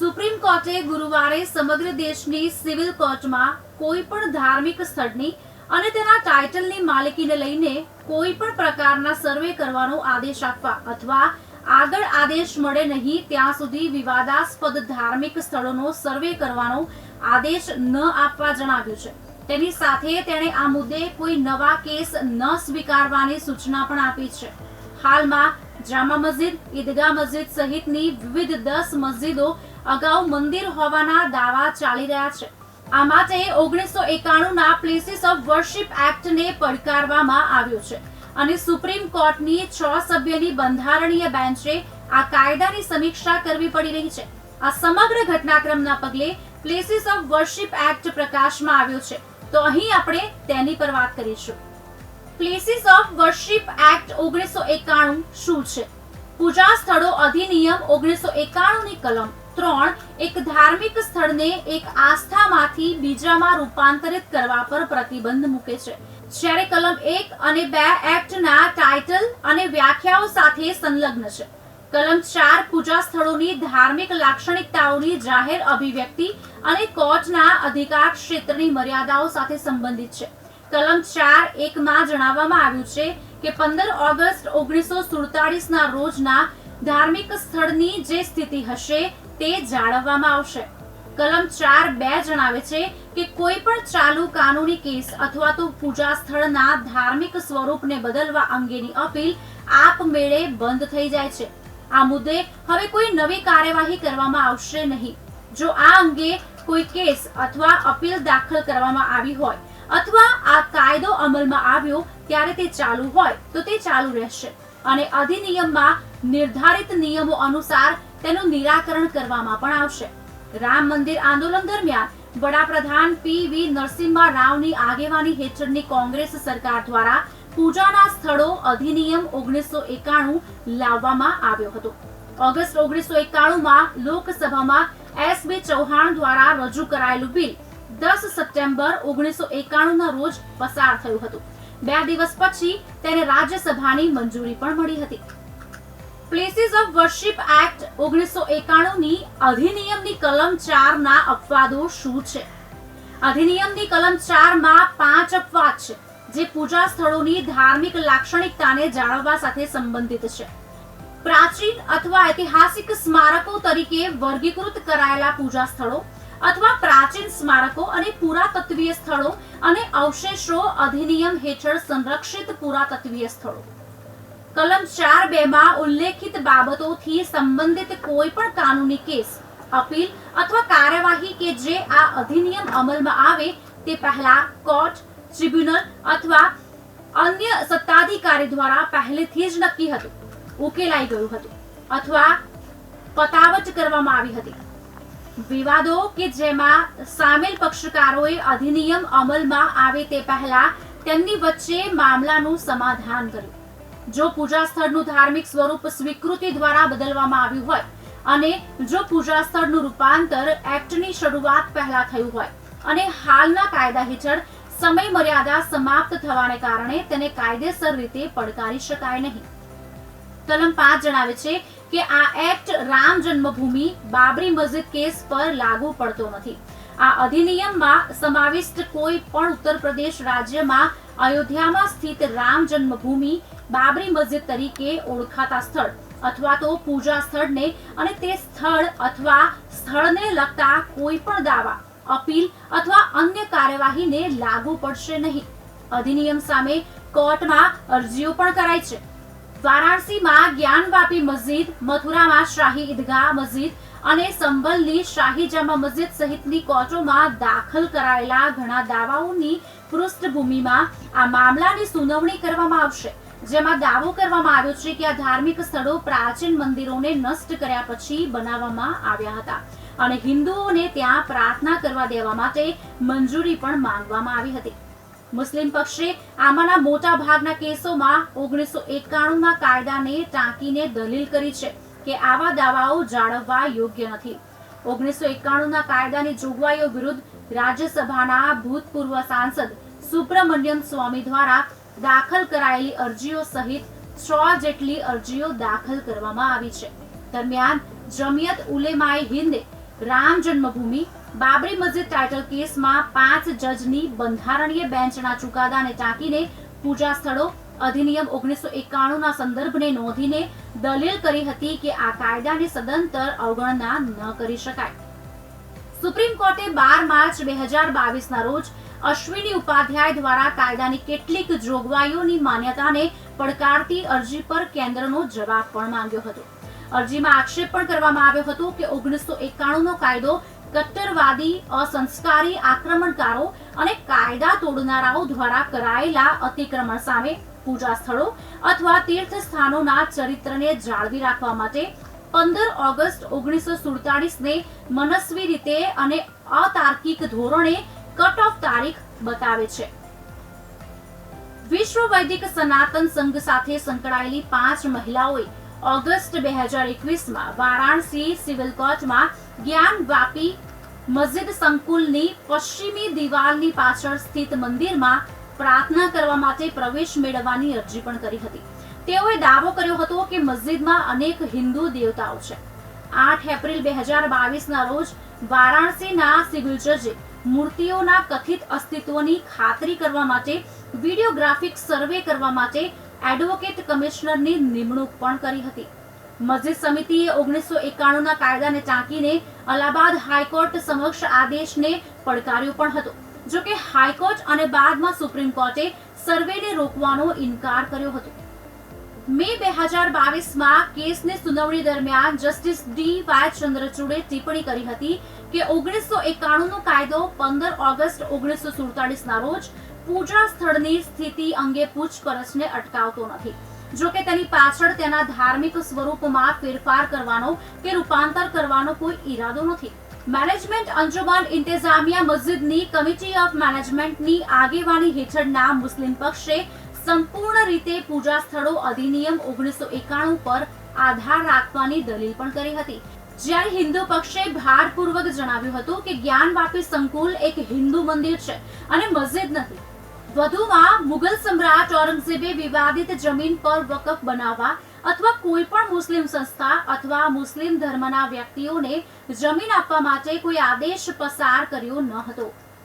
Supreme કોર્ટે ગુરુવારે સમગ્ર દેશની સિવિલ કોર્ટમાં કોઈ પણ ધાર્મિક સ્થળની અને તેના ટાઇટલની માલિકીને લઈને કોઈ પણ પ્રકારના સર્વે કરવાનો આદેશ આપવા અથવા આગળ આદેશ મળે નહીં ત્યાં સુધી વિવાદાસ્પદ ધાર્મિક સ્થળોનો સર્વે કરવાનો આદેશ ન આપવા જણાવ્યું છે. તેની સાથે તેણે આ મુદ્દે કોઈ નવા કેસ ન સ્વીકારવાની સૂચના પણ આપી છે. હાલમાં જામા મસ્જિદ, ઈદગાહ મસ્જિદ સહિતની વિવિધ દસ મસ્જિદો અગાઉ મંદિર હોવાના દાવા ચાલી રહ્યા છે. આ માટે ઓગણીસો એકાણું ના પ્લેસીસ ઓફ વર્શિપ એક્ટને પડકારવામાં આવ્યો છે અને સુપ્રીમ કોર્ટની છ સભ્યની બંધારણીય બેન્ચે આ કાયદાની સમીક્ષા કરવી પડી રહી છે. આ સમગ્ર ઘટનાક્રમના પગલે પ્લેસીસ ઓફ વર્શિપ એક્ટ પ્રકાશમાં આવ્યો છે. તો અહીં આપણે તેની પર વાત કરીશું. પ્લેસીસ ઓફ વર્શિપ એક્ટ ઓગણીસો એકાણું શું છે? પૂજા સ્થળો અધિનિયમ ઓગણીસો એકાણું ની કલમ ત્રણ એક ધાર્મિક સ્થળને એક આસ્થામાંથી બીજામાં રૂપાંતરિત કરવા પર પ્રતિબંધ મૂકે છે. જ્યારે કલમ એક અને બે એક્ટના ટાઇટલ અને વ્યાખ્યાઓ સાથે સંલગ્ન છે. કલમ ચાર પૂજા સ્થળોની ધાર્મિક લાક્ષણિકતાઓની જાહેર અભિવ્યક્તિ અને કોર્ટના અધિકાર ક્ષેત્રની મર્યાદાઓ સાથે સંબંધિત છે. કલમ ચાર એકમાં જણાવવામાં આવ્યું છે કે પંદર ઓગસ્ટ ઓગણીસો સુડતાલીસ ના રોજના ધાર્મિક સ્થળની જે સ્થિતિ હશે તે જાળવવામાં આવશે. કલમ ચાર બે જણાવે છે કે કોઈ પણ ચાલુ કાનૂની કેસ અથવા તો પૂજા સ્થળના ધાર્મિક સ્વરૂપને બદલવા અંગેની અપીલ આપમેળે બંધ થઈ જાય છે. આ મુદ્દે હવે કોઈ નવી કાર્યવાહી કરવામાં આવશે નહીં. જો આ અંગે કોઈ કેસ અથવા અપીલ દાખલ કરવામાં આવી હોય અથવા આ કાયદો અમલમાં આવ્યો ત્યારે તે ચાલુ હોય તો તે ચાલુ રહેશે. અને અધિનિયમમાં નિર્ધારિત નિયમો અનુસાર તેનું નિરાકરણ કરવામાં પણ આવશે. રામ મંદિર આંદોલન દરમિયાન વડાપ્રધાન પી વી નરસિમ્હા રાવની આગેવાની હેઠળની કોંગ્રેસ સરકાર દ્વારા પૂજાના સ્થળો અધિનિયમ ઓગણીસો એકાણું લાવવામાં આવ્યો હતો. ઓગસ્ટ ઓગણીસો એકાણુંમાં લોકસભામાં એસ બી ચૌહાણ દ્વારા રજૂ કરાયેલું બિલ દસ સપ્ટેમ્બર ઓગણીસો એકાણુંના રોજ પસાર થયું હતું. બે દિવસ પછી તેને રાજ્યસભાની મંજૂરી પણ મળી હતી. પ્લેસીસ ઓફ વર્શિપ એક્ટ ઓગણીસો એકાણુંની અધિનિયમની કલમ ચારના અપવાદો શું છે? અધિનિયમની કલમ ચારમાં પાંચ અપવાદ છે, જે પૂજા સ્થળોની ધાર્મિક લાક્ષણિકતાને જાળવવા સાથે સંબંધિત છે. પ્રાચીન અથવા ઐતિહાસિક સ્મારકો તરીકે વર્ગીકૃત કરાયેલા પૂજા સ્થળો અથવા પ્રાચીન સ્મારકો અને પુરાતત્વીય સ્થળો અને અવશેષો અધિનિયમ હેઠળ સંરક્ષિત પુરાતત્વીય સ્થળો. કલમ ચાર બે માં ઉલ્લેખિત બાબતોથી સંબંધિત કોઈ પણ કાનૂની કેસ, અપીલ અથવા કાર્યવાહી કે જે આ અધિનિયમ અમલમાં આવે, તે પહેલા કોર્ટ, ટ્રિબ્યુનલ અથવા અન્ય સત્તાધિકારી દ્વારા પહેલેથી જ નક્કી હતું, ઉકેલાઈ ગયું હતું અથવા પતાવટ કરવામાં આવી હતી. વિવાદો કે જેમાં સામેલ પક્ષકારોએ અધિનિયમ અમલમાં આવે તે પહેલા તેમની વચ્ચે મામલાનું સમાધાન કર્યું. જો પૂજા સ્થળનું ધાર્મિક સ્વરૂપ સ્વીકૃતિ દ્વારા બદલવામાં આવ્યું હોય અને જો પૂજા સ્થળનું રૂપાંતર એક્ટની શરૂઆત પહેલા થયું હોય અને હાલના કાયદા હેઠળ સમય મર્યાદા સમાપ્ત થવાને કારણે તેને કાયદેસર રીતે પડકારી શકાય નહીં. કલમ પાંચ જણાવે છે કે આ એક્ટ રામ જન્મભૂમિ બાબરી મસ્જિદ કેસ પર લાગુ પડતો નથી. આ અધિનિયમમાં સમાવિષ્ટ કોઈ પણ ઉત્તર પ્રદેશ રાજ્યમાં અયોધ્યામાં સ્થિત રામ જન્મભૂમિ બાબરી મસ્જિદ તરીકે ઓળખાતા સ્થળ અથવા તો પૂજા સ્થળને અને તે સ્થળ અથવા સ્થળને લગતા કોઈ પણ દાવા, અપીલ અથવા અન્ય કાર્યવાહીને લાગુ પડશે નહીં. અધિનિયમ સામે કોર્ટમાં અરજીઓ પણ કરાઈ છે. વારાણસીમાં જ્ઞાનવાપી મસ્જિદ, મથુરામાં શાહી ઈદગાહ મસ્જિદ અને સંભલની શાહી જામા મસ્જિદ સહિતની કોર્ટોમાં દાખલ કરાયેલા ઘણા દાવાઓની પૃષ્ઠભૂમિમાં આ મામલાની સુનાવણી કરવામાં આવશે. જેમાં દાવો કરવામાં આવ્યો છે કે આ ધાર્મિક સ્થળો પ્રાચીન મંદિરોને નષ્ટ કર્યા પછી બનાવવામાં આવ્યા હતા અને હિન્દુઓને ત્યાં પ્રાર્થના કરવા દેવા માટે મંજૂરી પણ માંગવામાં આવી હતી. મુસ્લિમ પક્ષે આમાંના મોટા ભાગના કેસોમાં ઓગણીસો એકાણુંના કાયદાને ટાંકીને દલીલ કરી છે કે આવા દાવાઓ જાળવવા યોગ્ય નથી. ઓગણીસો એકાણુંના કાયદાની જોગવાઈઓ વિરુદ્ધ રાજ્યસભાના ભૂતપૂર્વ સાંસદ સુબ્રમણ્યમ સ્વામી દ્વારા દાખલ કરાયેલી અરજીઓ સહિત છ જેટલી અરજીઓ દાખલ કરવામાં આવી છે. દરમિયાન જમિયત ઉલેમાએ હિંદે રામ જન્મભૂમિ, બાબરી મસ્જિદ ટાઇટલ કેસમાં પાંચ જજની બંધારણીય બેન્ચના ચુકાદાને ટાંકીને પૂજા સ્થળો, અધિનિયમ ઓગણીસો એકાણુંના સંદર્ભને નોંધીને દલીલ કરી હતી કે આ કાયદાને સદંતર અવગણના ન કરી શકાય. સુપ્રીમ કોર્ટે બાર માર્ચ બે હજાર બાવીસના રોજ અશ્વિની ઉપાધ્યાય દ્વારા કાયદાની કેટલીક જોગવાઈઓની માન્યતાને પડકારતી અરજી પર કેન્દ્રનો જવાબ પણ માંગ્યો હતો. અરજીમાં આક્ષેપ પણ કરવામાં આવ્યો હતો કે ઓગણીસો એકાણુંનો કાયદો કટ્ટરવાદી, અસંસ્કારી આક્રમણકારો અને કાયદા તોડનારાઓ દ્વારા કરાયેલા અતિક્રમણ સામે પૂજા સ્થળો અથવા તીર્થ સ્થાનોના ચરિત્રને જાળવી રાખવા માટે પંદર ઓગસ્ટ ઓગણીસો સુડતાલીસ ને મનસ્વી રીતે અને અતાર્કિક ધોરણે કટ ઓફ તારીખ બતાવે છે. વિશ્વ વૈદિક સનાતન સંઘ સાથે સંકળાયેલી પાંચ મહિલાઓએ ઓગસ્ટ બે હજાર એકવીસમાં વારાણસી સિવિલ કોર્ટમાં જ્ઞાન વાપી મસ્જિદ સંકુલની પશ્ચિમી દિવાલની પાછળ સ્થિત મંદિરમાં પ્રાર્થના કરવા માટે પ્રવેશ મેળવવાની અરજી પણ કરી હતી. તેઓએ દાવો કર્યો હતો કે મસ્જિદમાં અનેક હિન્દુ દેવતાઓ છે. આઠ એપ્રિલ બે હજાર બાવીસના રોજ વારાણસીના સિવિલ જજે મૂર્તિઓના કથિત અસ્તિત્વની ખાતરી કરવા માટે, વિડીયોગ્રાફિક સર્વે કરવા માટે એડવોકેટ કમિશનરની નિમણૂક પણ કરી હતી. મસ્જિદ સમિતિએ ઓગણીસો એકાણુંના કાયદાને ટાંકીને અલ્હાબાદ હાઈકોર્ટ સમક્ષ આદેશને પડકાર્યો પણ હતો. જો કે હાઈકોર્ટ અને બાદમાં સુપ્રીમ કોર્ટે સર્વેને રોકવાનો ઇનકાર કર્યો હતો. મે બે હજાર બાવીસમાં કેસની સુનાવણી દરમિયાન જસ્ટિસ ડી વાય ચંદ્રચૂડે ટિપ્પણી કરી હતી કે ઓગણીસો એકાણું નો કાયદો પંદર ઓગસ્ટ ઓગણીસો સુડતાલીસના રોજ પૂજા સ્થળની સ્થિતિ અંગે પૂછપરછને અટકાવતો નથી. જો કે તેની પાછળ તેના ધાર્મિક સ્વરૂપમાં ફેરફાર કરવાનો કે રૂપાંતર કરવાનો કોઈ ઈરાદો નથી. મેનેજમેન્ટ અંજુમન ઇન્તેઝામિયા મસ્જિદની કમિટી ઓફ મેનેજમેન્ટની આગેવાની હેઠળના મુસ્લિમ પક્ષે સંપૂર્ણ રીતે પૂજા સ્થળો અધિનિયમ ઓગણીસો એકાણું પર આધાર રાખવાની દલીલ પણ કરી હતી. જ્યારે હિન્દુ પક્ષે ભારપૂર્વક જણાવ્યું હતું કે જ્ઞાનવાપી સંકુલ એક હિન્દુ મંદિર છે અને મસ્જિદ નથી. વધુમાં મુઘલ સમ્રાટ ઔરંગઝેબે વિવાદિત જમીન પર વકફ બનાવવા અથવા કોઈ પણ મુસ્લિમ સંસ્થા અથવા મુસ્લિમ ધર્મના વ્યક્તિઓને જમીન આપવા માટે કોઈ આદેશ પસાર કર્યો ન હતો.